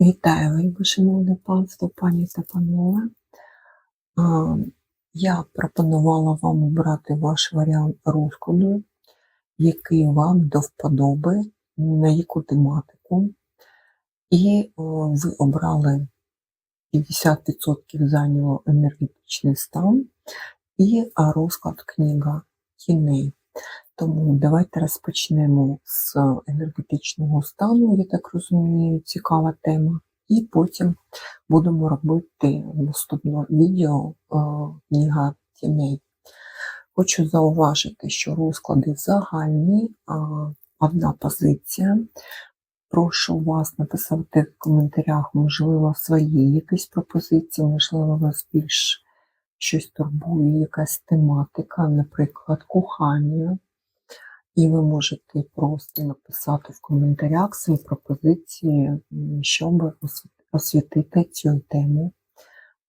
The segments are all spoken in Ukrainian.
Вітаю, вельми шановне панство, пані та панове. Я пропонувала вам обрати ваш варіант розкладу, який вам до вподоби, на яку тематику. І ви обрали 50% зайняло енергетичний стан і розклад книга тіней. Тому давайте розпочнемо з енергетичного стану, я так розумію, цікава тема. І потім будемо робити наступне відео е, книга тіней. Хочу зауважити, що розклади загальні, одна позиція. Прошу вас написати в коментарях, можливо, свої якісь пропозиції, можливо, вас більш щось турбує, якась тематика, наприклад, кохання. І ви можете просто написати в коментарях свої пропозиції, щоб освітити цю тему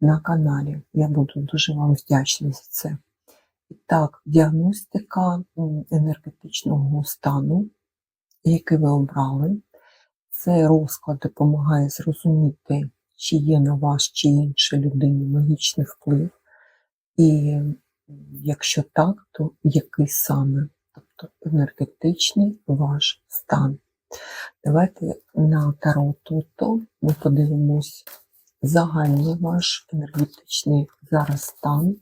на каналі. Я буду дуже вам вдячна за це. І так, діагностика енергетичного стану, який ви обрали. Цей розклад допомагає зрозуміти, чи є на вас чи іншій людині магічний вплив. І якщо так, то який саме? Енергетичний ваш стан. Давайте на Таро Туто ми подивимось загальний ваш енергетичний зараз стан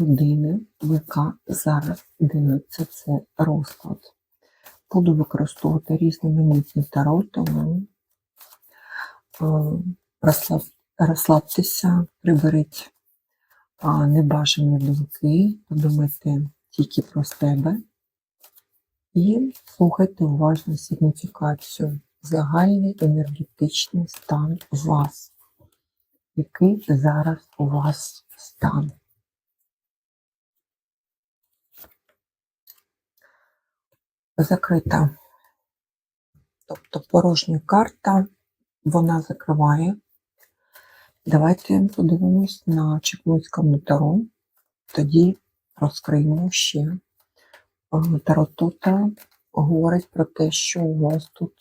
людини, яка зараз дивиться це розклад. Буду використовувати різноманітні таро, тому е, розслабтеся, приберіть небажані думки, подумайте тільки про себе. І слухайте уважно сигніфікацію. Загальний енергетичний стан вас, який зараз у вас стан. Закрита. Тобто порожня карта, вона закриває. Давайте подивимось на Чекмуцькому таро, тоді розкриємо ще Таратута говорить про те, що у вас тут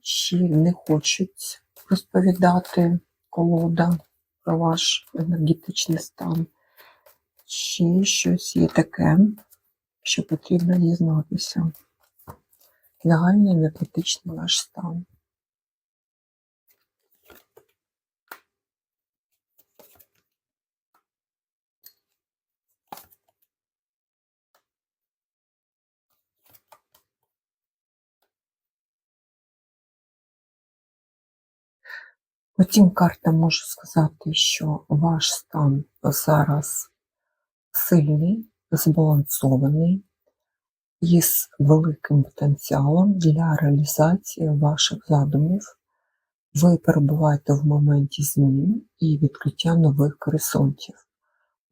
чи не хочуть розповідати колода про ваш енергетичний стан, чи щось є таке, що потрібно дізнатися. Загальний енергетичний ваш стан. Потім карта може сказати, що ваш стан зараз сильний, збалансований, із великим потенціалом для реалізації ваших задумів. Ви перебуваєте в моменті змін і відкриття нових горизонтів,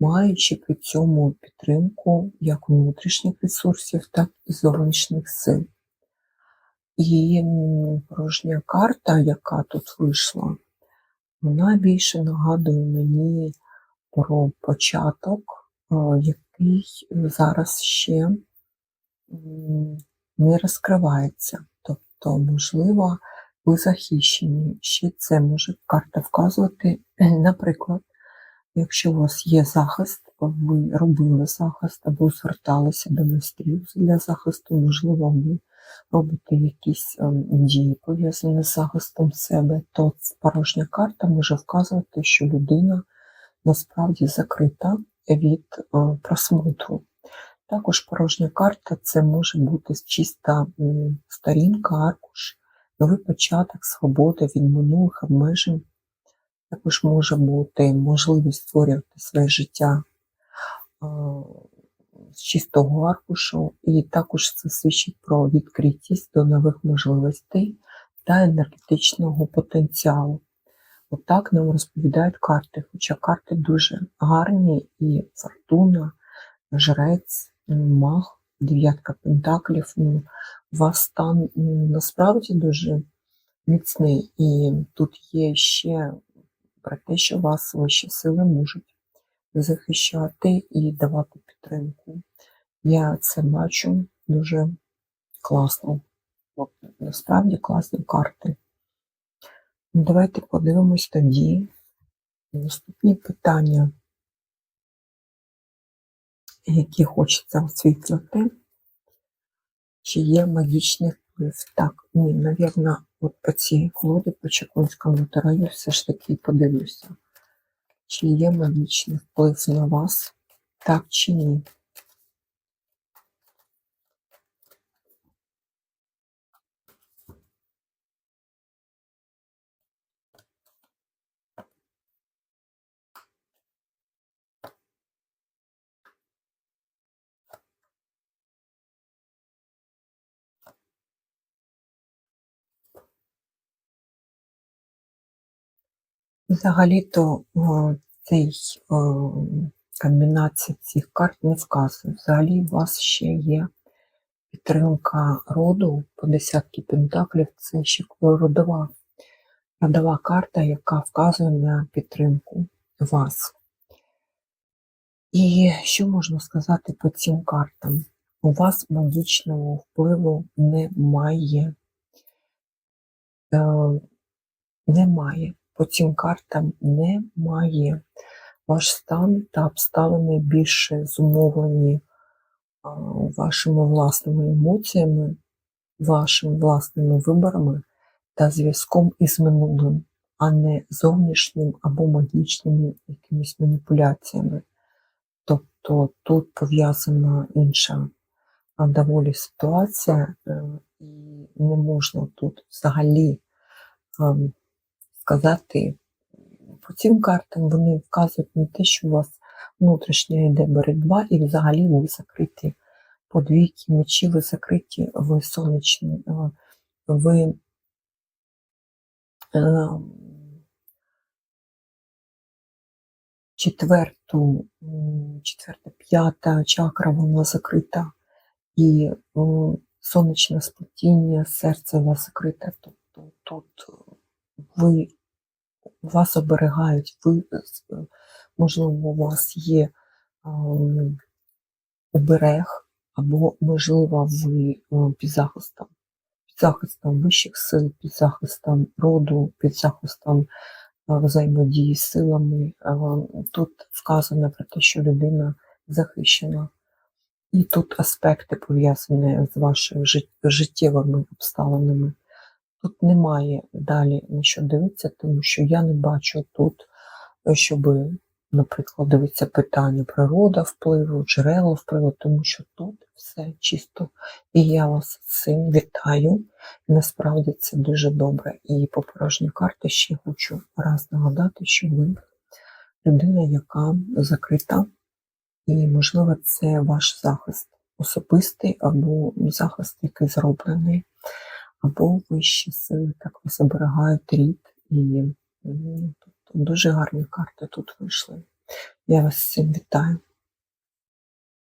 маючи при цьому підтримку як внутрішніх ресурсів, так і зовнішніх сил. І порожня карта, яка тут вийшла, вона більше нагадує мені про початок, який зараз ще не розкривається. Тобто, можливо, ви захищені. Ще це може карта вказувати. Наприклад, якщо у вас є захист, ви робили захист або зверталися до майстрів для захисту, можливо, ви робите якісь ем, дії, пов'язані з захистом себе, то порожня карта може вказувати, що людина насправді закрита від е, просмотру. Також порожня карта це може бути чиста сторінка, аркуш, новий початок, свобода від минулих обмежень. Також може бути можливість створювати своє життя е, з чистого аркушу, і також це свідчить про відкритість до нових можливостей та енергетичного потенціалу. Отак нам розповідають карти, хоча карти дуже гарні і фортуна, жрець, маг, дев'ятка пентаклів. Ну, вас стан насправді дуже міцний, і тут є ще про те, що вас вищі сили можуть захищати і давати підтримку. Я це бачу дуже класно. Насправді класні карти. Давайте подивимось тоді наступні питання, які хочеться освітлити. Чи є магічний вплив? Так, ні, навірно, от по цій колоді, по Чекунському лотерею, все ж таки подивлюся. Чи є магічний вплив на вас, так чи ні? Взагалі-то о, цей комбінація цих карт не вказує. Взагалі у вас ще є підтримка роду по десятки пентаклів. Це ще родова, родова карта, яка вказує на підтримку вас. І що можна сказати по цим картам? У вас магічного впливу немає. Е, немає. По цим картам немає. Ваш стан та обставини більше зумовлені вашими власними емоціями, вашими власними виборами та зв'язком із минулим, а не зовнішнім або магічними якимись маніпуляціями. Тобто тут пов'язана інша доволі ситуація, е, і не можна тут взагалі ем, сказати, по цим картам вони вказують на те, що у вас внутрішня йде боротьба, і взагалі ви закриті по двійки мечі, ви закриті, ви сонячні, е, ви е, четверту, четверта, п'ята чакра, вона закрита, і сонячне сплетіння, серце у вас закрите. Тобто тут ви вас оберігають, ви, можливо, у вас є оберег, або, можливо, ви під захистом, під захистом вищих сил, під захистом роду, під захистом взаємодії з силами. Тут вказано про те, що людина захищена. І тут аспекти пов'язані з вашими життєвими обставинами. Тут немає далі на що дивитися, тому що я не бачу тут, щоб, наприклад, дивитися питання природа впливу, джерела впливу, тому що тут все чисто. І я вас цим вітаю. Насправді це дуже добре. І по порожній карті ще хочу раз нагадати, що ви людина, яка закрита, і, можливо, це ваш захист особистий або захист, який зроблений або вищі сили так вас оберігають рід. І тобто, дуже гарні карти тут вийшли. Я вас всім вітаю.